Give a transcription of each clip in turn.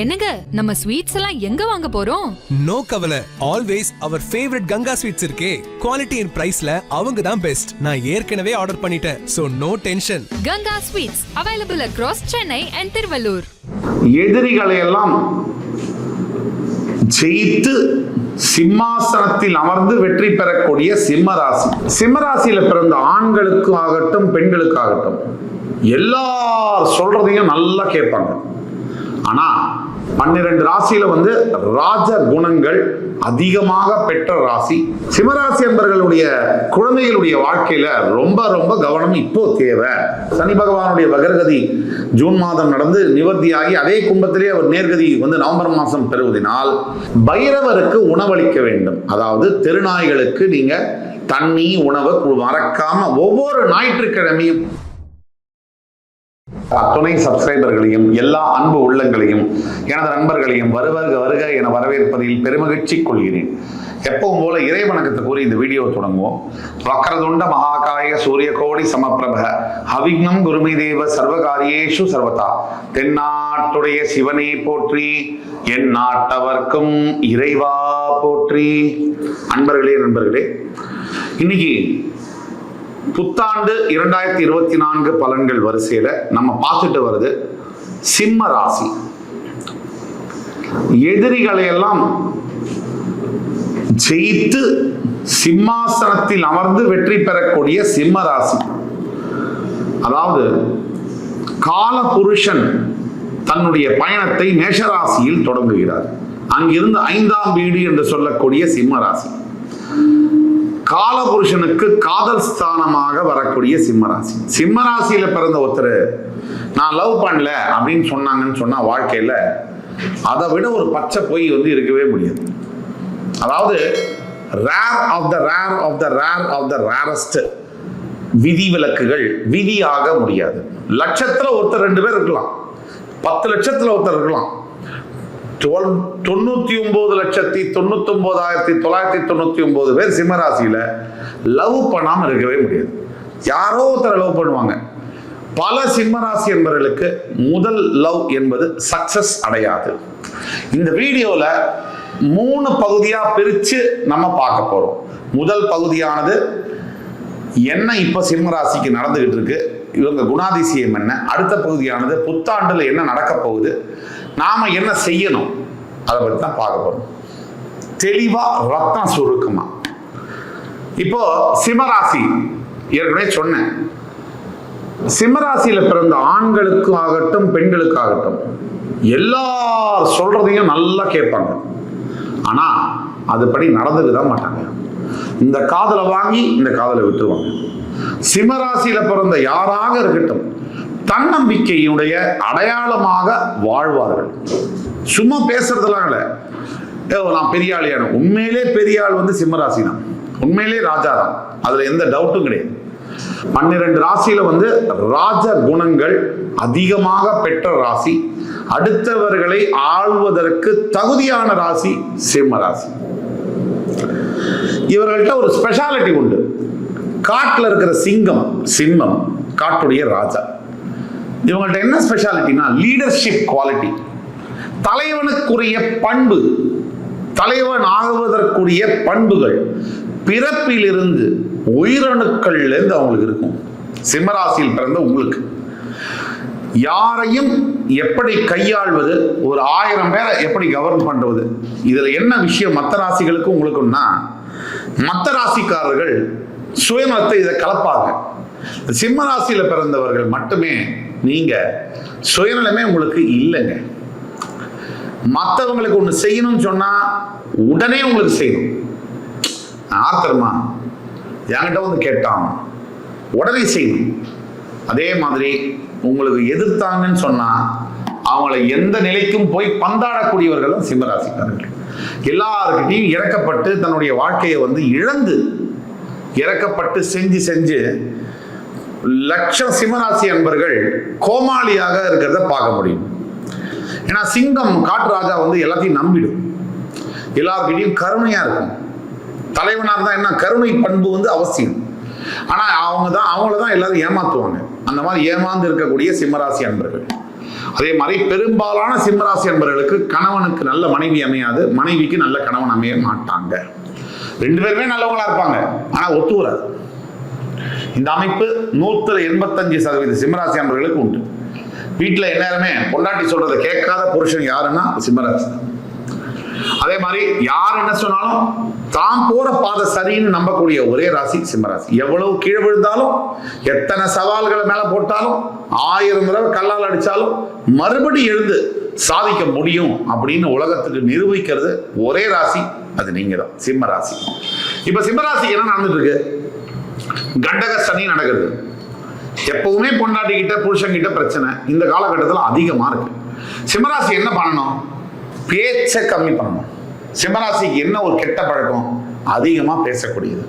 என்னங்க நம்ம ஸ்வீட்ஸ் எல்லாம் எங்க வாங்க போறோம்? நோ கவலை. ஆல்வேஸ் அவர் ஃபேவரட் கங்கா ஸ்வீட்ஸ் இருக்கே. குவாலிட்டி அண்ட் பிரைஸ்ல அவங்க தான் பெஸ்ட் நான் ஏற்கனவே ஆர்டர் பண்ணிட்டேன். So no tension Ganga sweets available across Chennai and Tiruvallur எதிரிகளை எல்லாம் ஜெயித்து சிம்மாசனத்தில் அமர்ந்து வெற்றி பெறக்கூடிய சிம்ம ராசி சிம்ம ராசியில பிறந்த ஆண்களுக்கு ஆகட்டும் பெண்களுக்காகட்டும் எல்லார் சொல்றதையும் நல்லா கேட்பாங்க. ஆனா பன்னிரண்டு ராசியில வந்து ராஜ குணங்கள் அதிகமாக பெற்ற ராசி. சிவராசி என்பவர்களுடைய குழந்தைகளுடைய வாழ்க்கையில ரொம்ப ரொம்ப கவனம் இப்போ தேவை. சனி பகவானுடைய வகர்கதி ஜூன் மாதம் நடந்து நிவர்த்தியாகி அதே கும்பத்திலே அவர் நேர்கதி வந்து நவம்பர் மாதம் பெறுவதனால் பைரவருக்கு உணவளிக்க வேண்டும். அதாவது தெருநாய்களுக்கு நீங்க தண்ணி உணவு மறக்காம ஒவ்வொரு ஞாயிற்றுக்கிழமையும் அத்துணை சப்ஸ்கிரைபர்களையும் எல்லா அன்பு உள்ளங்களையும் எனது நண்பர்களையும் வருவருக வருக என வரவேற்பதில் பெருமகிழ்ச்சி கொள்கிறேன். எப்பவும் போல இறை வணக்கத்தை கூறி இந்த வீடியோ தொடங்குவோம். வக்கரதுண்ட மகாகாய சூரிய கோடி சமப்பிரப அவிக்னம் குருமி தேவ சர்வகாரியேஷு சர்வதா தென்னாட்டுடைய சிவனே போற்றி என் நாட்டவர்க்கும் இறைவா போற்றி. அன்பர்களே நண்பர்களே இன்னைக்கு புத்தாண்டு இரண்டாயிரத்தி இருபத்தி நான்கு பலன்கள் வரிசையில நம்ம பார்த்துட்டு வருது சிம்ம ராசி. எதிரிகளை எல்லாம் ஜெயித்து சிம்மாசனத்தில் அமர்ந்து வெற்றி பெறக்கூடிய சிம்ம ராசி. அதாவது கால புருஷன் தன்னுடைய பயணத்தை மேஷராசியில் தொடங்குகிறார். அங்கிருந்து ஐந்தாம் வீடு என்று சொல்லக்கூடிய சிம்ம ராசி. காலபுருஷனுக்கு காதல் ஸ்தானமாக வரக்கூடிய சிம்மராசி. சிம்மராசியில பிறந்த ஒருத்தர் நான் லவ் பண்ணல அப்படின்னு சொன்னாங்கன்னு சொன்னா வாழ்க்கையில அதை விட ஒரு பச்சை பொய் வந்து இருக்கவே முடியாது. அதாவது rare of the rare of the rare of the rarest விதி விலக்குகள் விதியாக முடியாது. லட்சத்துல ஒருத்தர் ரெண்டு பேர் இருக்கலாம். பத்து லட்சத்துல ஒருத்தர் இருக்கலாம். டுவெல் தொண்ணூத்தி ஒன்பது லட்சத்தி தொண்ணூத்தி ஒன்பதாயிரத்தி தொள்ளாயிரத்தி தொண்ணூத்தி ஒன்பது பேர் சிம்மராசியில லவ் பண்ணாமல் இருக்கவே முடியாது. யாரோ ஒருத்தரை லவ் பண்ணுவாங்க. பல சிம்மராசி என்பவர்களுக்கு முதல் லவ் என்பது சக்சஸ் அடையாது. இந்த வீடியோல மூணு பகுதியா பிரிச்சு நம்ம பார்க்க போறோம். முதல் பகுதியானது என்ன இப்போ சிம்மராசிக்கு நடந்துகிட்டு இருக்கு? இவங்க குணாதிசயம் என்ன? அடுத்த பகுதியானது புத்தாண்டில் என்ன நடக்க போகுது? நாம என்ன செய்யணும்? அதை பற்றி தான் பார்க்க போறோம். தெளிவா ரத்தம் சுருக்கமா. இப்போ சிம்மராசி ஏற்கனவே சொன்னேன். சிம்மராசியில பிறந்த ஆண்களுக்கு ஆகட்டும் பெண்களுக்காகட்டும் எல்லா சொல்றதையும் நல்லா கேட்பாங்க. ஆனா அதுபடி நடந்துக்க தான் மாட்டாங்க. இந்த காதலை வாங்கி இந்த காதலை விட்டுருவாங்க. சிம்மராசியில பிறந்த யாராக இருக்கட்டும் தன்னம்பிக்கையுடைய அடையாளமாக வாழ்வார்கள். சும்மா பேசுறதுலாம் இல்லை. நான் பெரிய ஆளியான உண்மையிலே பெரிய ஆள் வந்து சிம்மராசி தான் உண்மையிலே ராஜா தான் அதுல எந்த டவுட்டும் கிடையாது. பன்னிரண்டு ராசியில வந்து ராஜ குணங்கள் அதிகமாக பெற்ற ராசி. அடுத்தவர்களை ஆள்வதற்கு தகுதியான ராசி சிம்ம ராசி இவர்கள்ட்ட ஒரு ஸ்பெஷாலிட்டி உண்டு. காட்டில் இருக்கிற சிங்கம் சிம்மம் காட்டுடைய ராஜா. இவங்கள்ட்ட என்ன ஸ்பெஷாலிட்டினா லீடர்ஷிப் குவாலிட்டி தலைவனுக்குரிய பண்பு தலைவன் ஆகுவதற்குரிய பண்புகள் பிறப்பிலிருந்து உயிரணுக்கள்லேருந்து அவங்களுக்கு இருக்கும். சிம்மராசியில் பிறந்த உங்களுக்கு. யாரையும் எப்படி கையாள்வது ஒரு ஆயிரம் பேரை எப்படி கவர்ன் பண்ணுறது இதில் என்ன விஷயம் மற்ற ராசிகளுக்கும் உங்களுக்கும்னா மற்ற ராசிக்காரர்கள் சுயநலத்தை இதை கலப்பாங்க. சிம்ம ராசியில் பிறந்தவர்கள் மட்டுமே நீங்க சுயநலமே உங்களுக்கு இல்லைங்க. மற்றவங்களுக்கு ஒன்று செய்யணும்னு சொன்னால் உடனே உங்களுக்கு செய்யணும். ஆத்திரமா என்கிட்ட வந்து கேட்டான். உடனே செய்யணும். அதே மாதிரி உங்களுக்கு எதிர்த்தாங்கன்னு சொன்னால் அவங்கள எந்த நிலைக்கும் போய் பந்தாடக்கூடியவர்களும் சிம்மராசிக்காரர்கள். எல்லாருக்கிட்டையும் இறக்கப்பட்டு தன்னுடைய வாழ்க்கையை வந்து இழந்து இறக்கப்பட்டு செஞ்சு செஞ்சு லட்சம் சிம்மராசி அன்பர்கள் கோமாளியாக இருக்கிறத பார்க்க முடியும். ஏன்னா சிங்கம் காட்டுராஜா வந்து எல்லாத்தையும் நம்பிடும். எல்லாருக்கிட்டையும் கருணையா இருக்கும். தலைவனாக இருந்தால் என்ன? கருணை பண்பு வந்து அவசியம். ஆனால் அவங்க தான் அவங்கள தான் எல்லாரும் ஏமாத்துவாங்க. அந்த மாதிரி ஏமாந்து இருக்கக்கூடிய சிம்மராசி அன்பர்கள். அதே மாதிரி பெரும்பாலான சிம்மராசி அன்பர்களுக்கு கணவனுக்கு நல்ல மனைவி அமையாது. மனைவிக்கு நல்ல கணவன் அமைய மாட்டாங்க. ரெண்டு பேருமே நல்லவங்களா இருப்பாங்க. ஆனால் ஒத்து வராது. இந்த அமைப்பு நூத்துல எண்பத்தஞ்சு சதவீத சிம்மராசி அன்பர்களுக்கு உண்டு. வீட்டுல எந்நேரமே பொண்டாட்டி சொல்றதை கேட்காத புருஷன் யாருன்னா சிம்மராசி. தான். அதே மாதிரி யார் என்ன சொன்னாலும் தான் போற பாதை சரின்னு நம்பக்கூடிய ஒரே ராசி சிம்மராசி. எவ்வளவு கீழே விழுந்தாலும் எத்தனை சவால்களை மேல போட்டாலும் ஆயிரம் தடவை கல்லால் அடிச்சாலும் மறுபடி எழுந்து சாதிக்க முடியும் அப்படின்னு உலகத்துக்கு நிரூபிக்கிறது ஒரே ராசி அது நீங்க தான் சிம்ம ராசி இப்ப சிம்மராசி என்ன நடந்துட்டு இருக்கு? கண்டக சனி நடக்குது. எப்பவுமே பொண்டாட்டி கிட்ட புருஷன் கிட்ட பிரச்சனை. இந்த காலகட்டத்தில் அதிகமா இருக்கு. சிம்மராசி என்ன பண்ணணும்? பேச்சை கம்மி பண்ணணும். சிம்மராசிக்கு என்ன ஒரு கெட்ட பழக்கம்? அதிகமா பேசக்கூடியது.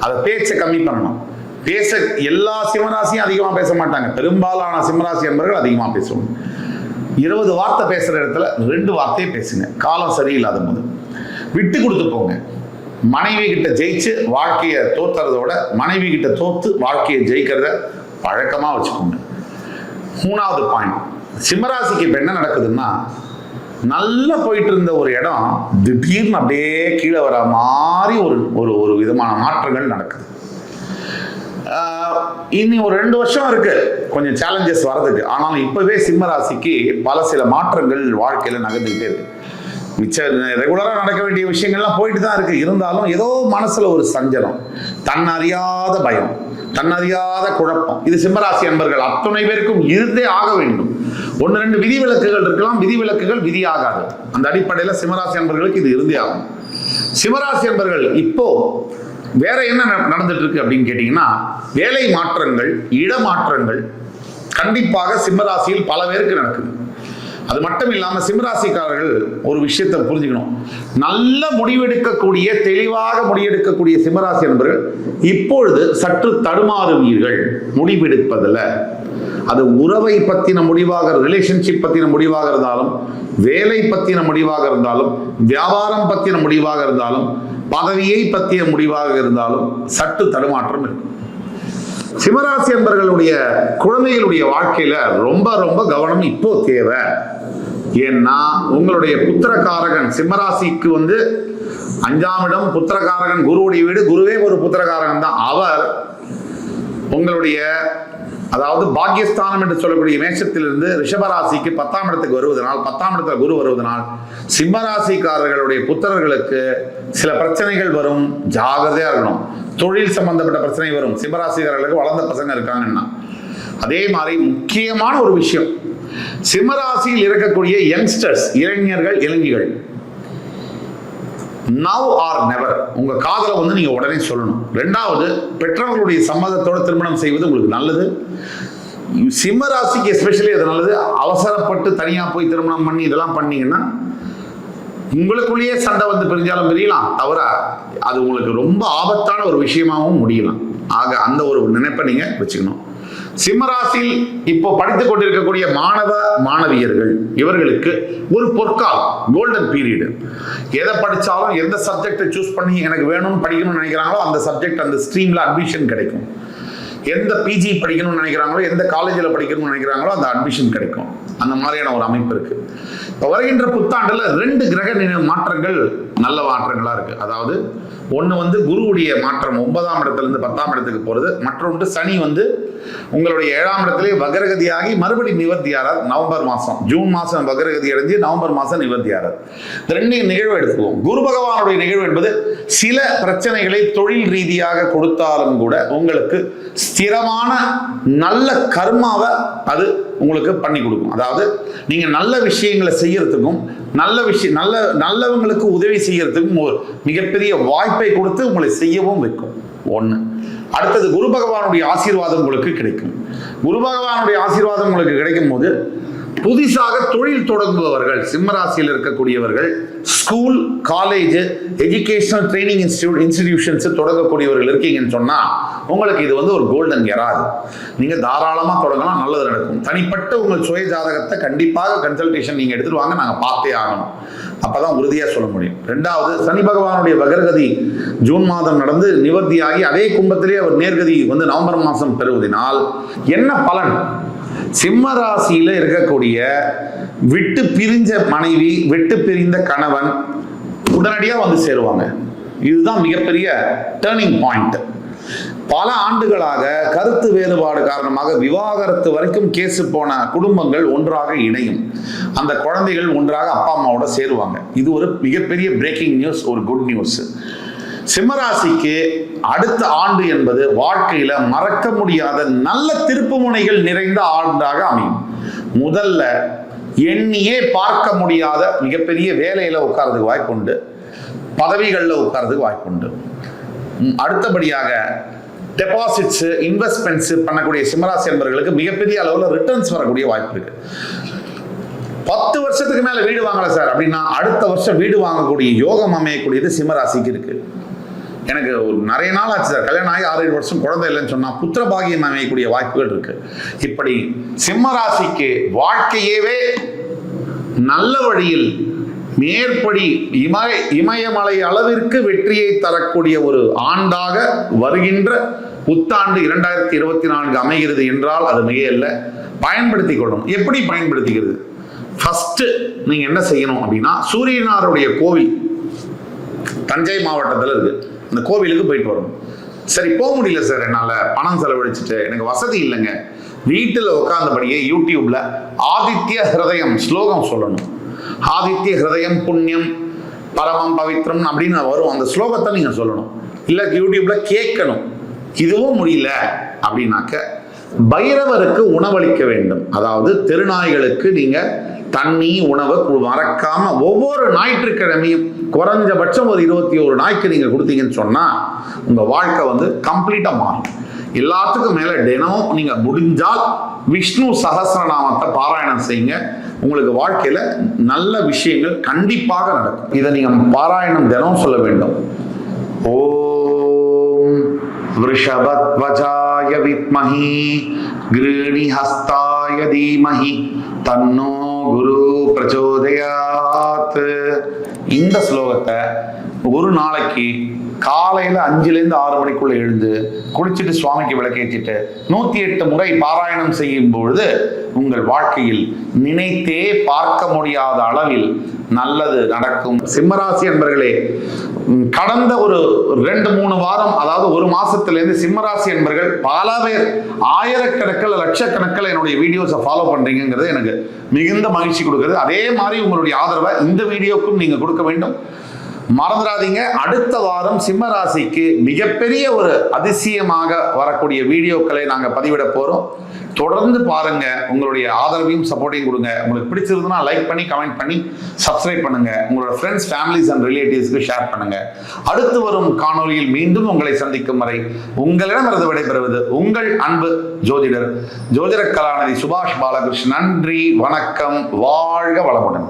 அதை பேச்சை கம்மி பண்ணணும். பேச எல்லா சிம்மராசியும் அதிகமாக பேச மாட்டாங்க. பெரும்பாலான சிம்மராசி என்பவர்கள் அதிகமாக பேசுவாங்க. இருபது வார்த்தை பேசுகிற இடத்துல ரெண்டு வார்த்தையை பேசுங்க. காலம் சரியில்லாத போது. விட்டு கொடுத்து போங்க. மனைவி கிட்ட ஜெயிச்சு வாழ்க்கையை தோத்துறதோட மனைவி கிட்ட தோத்து வாழ்க்கையை ஜெயிக்கிறத பழக்கமா வச்சுக்கோங்க. மூணாவது பாயிண்ட் சிம்மராசிக்கு இப்ப என்ன நடக்குதுன்னா நல்லா போயிட்டு இருந்த ஒரு இடம் திடீர்னு அப்படியே கீழே வர மாதிரி ஒரு ஒரு ஒரு விதமான மாற்றங்கள் நடக்குது. இனி ஒரு ரெண்டு வருஷம் இருக்கு. கொஞ்சம் சேலஞ்சஸ் வர்றதுக்கு. ஆனாலும் இப்பவே சிம்ம ராசிக்கு பல சில மாற்றங்கள் வாழ்க்கையில நகர்ந்துகிட்டே இருக்கு. மிச்ச ரெகுலராக நடக்க வேண்டிய விஷயங்கள்லாம் போயிட்டு தான் இருக்கு. இருந்தாலும் ஏதோ மனசுல ஒரு சஞ்சலம் தன்னறியாத பயம் தன்னறியாத குழப்பம். இது சிம்மராசி அன்பர்கள் அத்துணை பேருக்கும் இருந்தே ஆக வேண்டும். ஒன்று ரெண்டு விதிவிலக்குகள் இருக்கலாம். விதிவிலக்குகள் விதியாகாது. அந்த அடிப்படையில் சிம்மராசி அன்பர்களுக்கு இது இருந்தே ஆகும். சிம்மராசி அன்பர்கள் இப்போ வேற என்ன நட- நடந்துட்டு இருக்கு அப்படின்னு கேட்டீங்கன்னா வேலை மாற்றங்கள் இடமாற்றங்கள் கண்டிப்பாக சிம்மராசியில் பல பேருக்கு நடக்குது. அது மட்டும் இல்லாமல் சிம்ராசிக்காரர்கள் ஒரு விஷயத்தை புரிஞ்சுக்கணும். நல்ல முடிவெடுக்கக்கூடிய தெளிவாக முடிவெடுக்கக்கூடிய சிம்மராசி நண்பர்கள் இப்பொழுது சற்று தடுமாறுவீர்கள் முடிவெடுப்பதில். அது உறவை பத்தின முடிவாக ரிலேஷன்ஷிப் பத்தின முடிவாக இருந்தாலும் வேலை பற்றின முடிவாக இருந்தாலும் வியாபாரம் பற்றின முடிவாக இருந்தாலும் பதவியை பற்றிய முடிவாக இருந்தாலும் சற்று தடுமாற்றம் இருக்கும். சிம்மராசி என்பர்களுடைய குழந்தைகளுடைய வாழ்க்கையில ரொம்ப ரொம்ப கவனம் இப்போ தேவை. ஏன்னா உங்களுடைய புத்திரகாரகன் சிம்மராசிக்கு வந்து அஞ்சாம் இடம் புத்திரகாரகன் குருவுடைய வீடு குருவே ஒரு புத்திரகாரகன் தான் அவர் உங்களுடைய அதாவது பாக்கியஸ்தானம் என்று சொல்லக்கூடிய மேஷத்திலிருந்து ரிஷபராசிக்கு பத்தாம் இடத்துக்கு வருவதனால் பத்தாம் இடத்துல குரு வருவதனால் சிம்மராசிக்காரர்களுடைய புத்தர்களுக்கு சில பிரச்சனைகள் வரும். ஜாகிரதையா இருக்கணும். தொழில் சம்பந்தப்பட்ட பிரச்சனை வரும். சிம்மராசிக்காரர்களுக்கு வளர்ந்த பசங்க இருக்காங்கன்னா அதே மாதிரி முக்கியமான ஒரு விஷயம். சிம்மராசியில் இருக்கக்கூடிய யங்ஸ்டர்ஸ் இளைஞர்கள் இளைஞர்கள் நவ் ஆர் நெவர் உங்க காதலை வந்து நீங்க உடனே சொல்லணும். ரெண்டாவது பெற்றோர்களுடைய சம்மதத்தோட திருமணம் செய்வது உங்களுக்கு நல்லது. சிம்ம ராசிக்கு எஸ்பெஷலி அது நல்லது. அவசரப்பட்டு தனியா போய் திருமணம் பண்ணி இதெல்லாம் பண்ணீங்கன்னா உங்களுக்குள்ளேயே சண்டை வந்து பிரிஞ்சாலும் பிரியலாம். தவிர அது உங்களுக்கு ரொம்ப ஆபத்தான ஒரு விஷயமாகவும் முடியலாம். ஆக அந்த ஒரு நினைப்பை நீங்க வச்சுக்கணும். சிம்மராசில் இப்போ படித்துக் கொண்டிருக்கக்கூடிய மாணவ மாணவியர்கள் இவர்களுக்கு ஒரு பொற்காலம் கோல்டன் பீரியடு எதை படித்தாலும் எந்த சப்ஜெக்டை சூஸ் பண்ணி எனக்கு வேணும்னு படிக்கணும்னு நினைக்கிறாங்களோ அந்த சப்ஜெக்ட் அந்த ஸ்ட்ரீமில் அட்மிஷன் கிடைக்கும். எந்த பிஜி படிக்கணும்னு நினைக்கிறாங்களோ எந்த காலேஜில் படிக்கணும்னு நினைக்கிறாங்களோ அந்த அட்மிஷன் கிடைக்கும். அந்த மாதிரியான ஒரு அமைப்பு இருக்கு. இப்போ வருகின்ற புத்தாண்டில் ரெண்டு கிரக நினைவு மாற்றங்கள் நல்ல மாற்றங்களாக இருக்கு. அதாவது ஒன்று வந்து குருவுடைய மாற்றம் ஒன்பதாம் இடத்துல இருந்து பத்தாம் இடத்துக்கு போகிறது மற்றொன்று சனி வந்து உங்களுடைய ஏழாம் இடத்திலே வகரகதியாகி மறுபடி நிவர்த்தியாரார் நவம்பர் மாதம் ஜூன் மாதம் வகரகதி அடைஞ்சு நவம்பர் மாதம் நிவர்த்தி ஆறாது ரெண்டு நிகழ்வு எடுத்துக்குவோம். குரு பகவானுடைய நிகழ்வு என்பது சில பிரச்சனைகளை தொழில் ரீதியாக கொடுத்தாலும் கூட உங்களுக்கு ஸ்திரமான நல்ல கர்மாவை அது உங்களுக்கு பண்ணி கொடுக்கும். அதாவது நீங்கள் நல்ல விஷயங்களை செய்யறதுக்கும் நல்ல விஷயம் நல்ல நல்லவங்களுக்கு உதவி செய்யறதுக்கும் ஒரு மிகப்பெரிய வாய்ப்பை கொடுத்து உங்களை செய்யவும் வைக்கும். ஒன்று அடுத்தது குரு பகவானுடைய ஆசீர்வாதம் உங்களுக்கு கிடைக்கும். குரு பகவானுடைய ஆசீர்வாதம் உங்களுக்கு கிடைக்கும் போது புதிதாக தொழில் தொடங்குபவர்கள் சிம்மராசியில் இருக்கக்கூடியவர்கள் school college educational training institute institutions தொடங்கக்கூடியவர்கள் இருக்கீங்கன்னு சொன்னால் உங்களுக்கு இது வந்து ஒரு கோல்டன் எராது நீங்கள் தாராளமாக தொடங்கலாம் நல்லது நடக்கும். தனிப்பட்ட உங்கள் சுய ஜாதகத்தை கண்டிப்பாக கன்சல்டேஷன் நீங்கள் எடுத்துகிட்டு வாங்க நாங்கள் பார்த்தே ஆகணும். அப்போ தான் உறுதியாக சொல்ல முடியும். ரெண்டாவது சனி பகவானுடைய வகர்கதி ஜூன் மாதம் நடந்து நிவர்த்தியாகி அதே கும்பத்திலே அவர் நேர்கதி வந்து நவம்பர் மாதம் பெறுவதனால் என்ன பலன்? சிம்ம ராசியில இருக்கக்கூடிய விட்டு பிரிஞ்ச மனைவி விட்டு பிரிந்த கணவன் உடனடியாக வந்து சேருவாங்க. இதுதான் மிகப்பெரிய டேர்னிங் பாயிண்ட் பல ஆண்டுகளாக கருத்து வேறுபாடு காரணமாக விவாகரத்து வரைக்கும் கேஸ் போன குடும்பங்கள் ஒன்றாக இணையும். அந்த குழந்தைகள் ஒன்றாக அப்பா அம்மாவோட சேருவாங்க. இது ஒரு மிகப்பெரிய பிரேக்கிங் நியூஸ் ஒரு குட் நியூஸ் சிம்மராசிக்கு அடுத்த ஆண்டு என்பது வாழ்க்கையில மறக்க முடியாத நல்ல திருப்புமுனைகள் நிறைந்த ஆண்டாக அமையும். முதல்ல எண்ணியே பார்க்க முடியாத மிகப்பெரிய வேலையில உட்கார்றதுக்கு வாய்ப்புண்டு பதவிகளில் உட்கார்றதுக்கு வாய்ப்புண்டு அடுத்தபடியாக டெபாசிட்ஸ் இன்வெஸ்ட்மெண்ட்ஸ் பண்ணக்கூடிய சிம்மராசி என்பவர்களுக்கு மிகப்பெரிய அளவில் ரிட்டர்ன்ஸ் வரக்கூடிய வாய்ப்பு இருக்கு. பத்து வருஷத்துக்கு மேல வீடு வாங்கல சார். அப்படின்னா அடுத்த வருஷம் வீடு வாங்கக்கூடிய யோகம் அமையக்கூடியது சிம்மராசிக்கு இருக்கு. எனக்கு ஒரு நிறைய நாள் ஆச்சு சார். கல்யாணம் ஆகி ஆறு ஏழு வருஷம் குழந்தை இல்லைன்னு சொன்னால் புத்திர பாகியம் அமையக்கூடிய வாய்ப்புகள் இருக்கு. இப்படி சிம்மராசிக்கு வாழ்க்கையவே நல்ல வழியில் மேற்படி இமய இமயமலை அளவிற்கு வெற்றியை தரக்கூடிய ஒரு ஆண்டாக வருகின்ற புத்தாண்டு இரண்டாயிரத்தி இருபத்தி நான்கு அமைகிறது என்றால் அது மிகையல்ல. பயன்படுத்திக் கொள்ளணும். எப்படி பயன்படுத்திக்கிறது? ஃபஸ்ட்டு நீங்கள் என்ன செய்யணும் அப்படின்னா சூரியனாருடைய கோவில் தஞ்சை மாவட்டத்தில் இருக்குது அந்த கோவிலுக்கு போயிட்டு வரணும் சரி போக முடியல சார் என்னால். பணம் செலவழிச்சிட்டு. எனக்கு வசதி இல்லைங்க. வீட்டில் உட்காந்தபடியே யூடியூப்ல ஆதித்ய ஹிருதயம் ஸ்லோகம் சொல்லணும். ஆதித்ய ஹிருதயம் புண்ணியம் பரமம் பவித்ரம் அப்படின்னு வரும். அந்த ஸ்லோகத்தை நீங்கள் சொல்லணும். இல்லை யூடியூப்ல கேட்கணும். இதுவும் முடியல அப்படின்னாக்க பைரவருக்கு உணவளிக்க வேண்டும். அதாவது திருநாய்களுக்கு நீங்க தண்ணி உணவை மறக்காம ஒவ்வொரு ஞாயிற்றுக்கிழமையும் குறைஞ்சபட்சம் ஒரு இருபத்தி ஒரு நாய்க்கு நீங்க கொடுத்தீங்கன்னு சொன்னா உங்க வாழ்க்கை வந்து கம்ப்ளீட்டா மாறும். எல்லாத்துக்கும் மேல தினமும் நீங்க முடிஞ்சால் விஷ்ணு சகசிரநாமத்தை பாராயணம் செய்யுங்க. உங்களுக்கு வாழ்க்கையில நல்ல விஷயங்கள் கண்டிப்பாக நடக்கும். இதை நீங்க பாராயணம் தினம் சொல்ல வேண்டும். ஓம் ஹஸ்தாய வித்மஹி கிரீணி ஹஸ்தாய தீமஹி தன்னோ குரு பிரச்சோதயாத் இந்த ஸ்லோகத்தை ஒரு நாளைக்கு காலையில அஞ்சுலேருந்து ஆறு மணிக்குள்ள எழுந்து குளிச்சுட்டு சுவாமிக்கு விளக்கேச்சிட்டு நூத்தி எட்டு முறை பாராயணம் செய்யும் பொழுது உங்கள் வாழ்க்கையில் நினைத்தே பார்க்க முடியாத அளவில் நல்லது நடக்கும் சிம்மராசி அன்பர்களே கடந்த ஒரு ரெண்டு மூணு வாரம் அதாவது ஒரு மாசத்திலேருந்து சிம்மராசி என்பர்கள் பல பேர் ஆயிரக்கணக்கில் லட்சக்கணக்கில் என்னுடைய வீடியோஸை ஃபாலோ பண்ணுறீங்கிறது எனக்கு மிகுந்த மகிழ்ச்சி கொடுக்குது. அதே மாதிரி உங்களுடைய ஆதரவை இந்த வீடியோக்கும் நீங்கள் கொடுக்க வேண்டும். மறந்துடாதீங்க. அடுத்த வாரம் சிம்ம ராசிக்கு மிகப்பெரிய ஒரு அதிசயமாக வரக்கூடிய வீடியோக்களை நாங்கள் பதிவிட போகிறோம் தொடர்ந்து பாருங்க. உங்களுடைய ஆதரவையும் சப்போர்ட்டையும் கொடுங்க. உங்களுக்கு பிடிச்சிருந்ததுன்னா லைக் பண்ணி கமெண்ட் பண்ணி சப்ஸ்கிரைப் பண்ணுங்க. உங்களோட ஃப்ரெண்ட்ஸ் ஃபேமிலிஸ் அண்ட் ரிலேட்டிவ்ஸ்க்கு ஷேர் பண்ணுங்க. அடுத்து வரும் காணொளியில் மீண்டும் உங்களை சந்திக்கும் வரை உங்களிடமிருந்து விடைபெறுவது உங்கள் அன்பு ஜோதிடர் ஜோதிடர் கலாநிதி சுபாஷ் பாலகிருஷ்ணன். நன்றி வணக்கம் வாழ்க வளமுடன்.